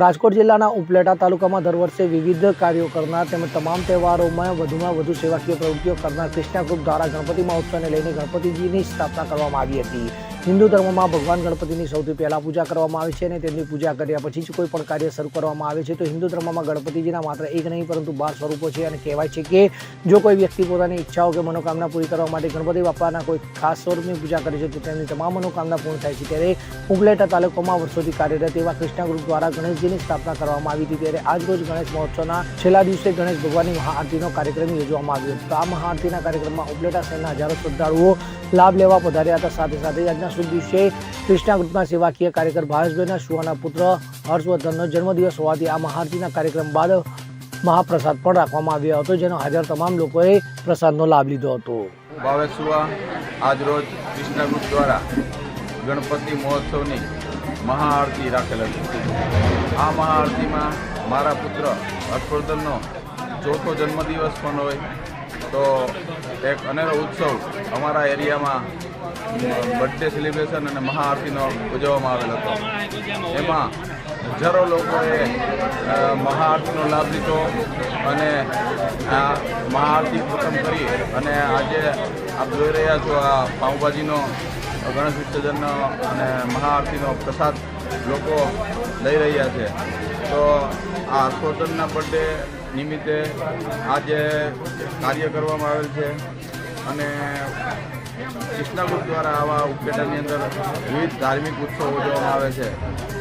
રાજકોટ જિલ્લાના ઉપલેટા તાલુકામાં દર વર્ષે વિવિધ કાર્યો કરનાર તેમજ તમામ તહેવારોમાં વધુમાં વધુ સેવાકીય પ્રવૃત્તિઓ કરનાર કૃષ્ણા ગ્રુપ દ્વારા ગણપતિ મહોત્સવને લઈને ગણપતિજીની સ્થાપના કરવામાં આવી હતી. હિન્દુ ધર્મમાં ભગવાન ગણપતિની સૌથી પહેલાં પૂજા કરવામાં આવે છે અને તેમની પૂજા કર્યા પછી જ કોઈ પણ કાર્ય શરૂ કરવામાં આવે છે. તો હિન્દુ ધર્મમાં ગણપતિજીના માત્ર એક નહીં, પરંતુ બાર સ્વરૂપો છે અને કહેવાય છે કે જો કોઈ વ્યક્તિ પોતાની ઈચ્છાઓ કે મનોકામના પૂરી કરવા માટે ગણપતિ બાપાના કોઈ ખાસ સ્વરૂપની પૂજા કરે છે, તો તેમની તમામ મનોકામના પૂર્ણ થાય છે. ત્યારે ઉપલેટા તાલુકામાં વર્ષોથી કાર્યરત એવા કૃષ્ણા ગ્રુપ દ્વારા ગણેશજીની સ્થાપના કરવામાં આવી હતી. ત્યારે આજ રોજ ગણેશ મહોત્સવના છેલ્લા દિવસે ગણેશ ભગવાનની મહાઆરતીનો કાર્યક્રમ યોજવામાં આવ્યો હતો. આ મહાઆરતીના કાર્યક્રમમાં ઉપલેટા શહેરના હજારો શ્રદ્ધાળુઓ લાભ લેવા પધાર્યા હતા. સાથે સાથે આજના શુભ દિવસે કૃષ્ણા ગ્રુપના સેવાકીય કાર્યકર ભાવેશભાઈના સુવાના પુત્ર હર્ષવર્ધનનો જન્મદિવસ હોવાથી આ મહાઆરતીના કાર્યક્રમ બાદ મહાપ્રસાદ પણ રાખવામાં આવ્યો હતો, જેનો હાજર તમામ લોકોએ પ્રસાદનો લાભ લીધો હતો. ભાવેશ સુવા આજ રોજ કૃષ્ણ ગ્રુપ દ્વારા ગણપતિ મહોત્સવની મહાઆરતી રાખેલ હતી. આ મહાઆરતીમાં મારા પુત્ર હર્ષવર્ધનનો ચોથો જન્મદિવસ પણ હોય તો એક અનેરો ઉત્સવ અમારા એરિયામાં બર્થડે સેલિબ્રેશન અને મહાઆરતીનો ઉજવવામાં આવેલ હતો. એમાં હજારો લોકોએ મહાઆરતીનો લાભ લીધો અને આ મહાઆરતી ખતમ કરી અને આજે આપ જોઈ રહ્યા છો આ પાઉંભાજીનો, ગણેશ વિસર્જનનો અને મહાઆરતીનો પ્રસાદ લોકો લઈ રહ્યા છે. તો આ હર્ષવર્ધનના બર્થડે નિમિત્તે આજે કાર્ય કરવામાં આવેલ છે અને કૃષ્ણગુપ્ત દ્વારા આવા ઉપકેટાની અંદર વિવિધ ધાર્મિક ઉત્સવો ઉજવવામાં આવે છે.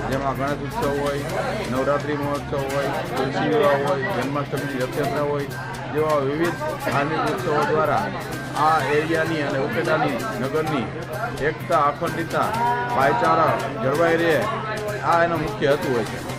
જેમાં ગણેશ ઉત્સવ હોય, નવરાત્રિ મહોત્સવ હોય, તુલસી વિવાહ હોય, જન્માષ્ટમીની રથયાત્રા હોય, જેવા વિવિધ ધાર્મિક ઉત્સવો દ્વારા આ એરિયાની અને ઉપેટાની નગરની એકતા, અખંડિતતા, ભાઈચારા જળવાઈ રહે, આ એનો મુખ્ય હેતુ હોય છે.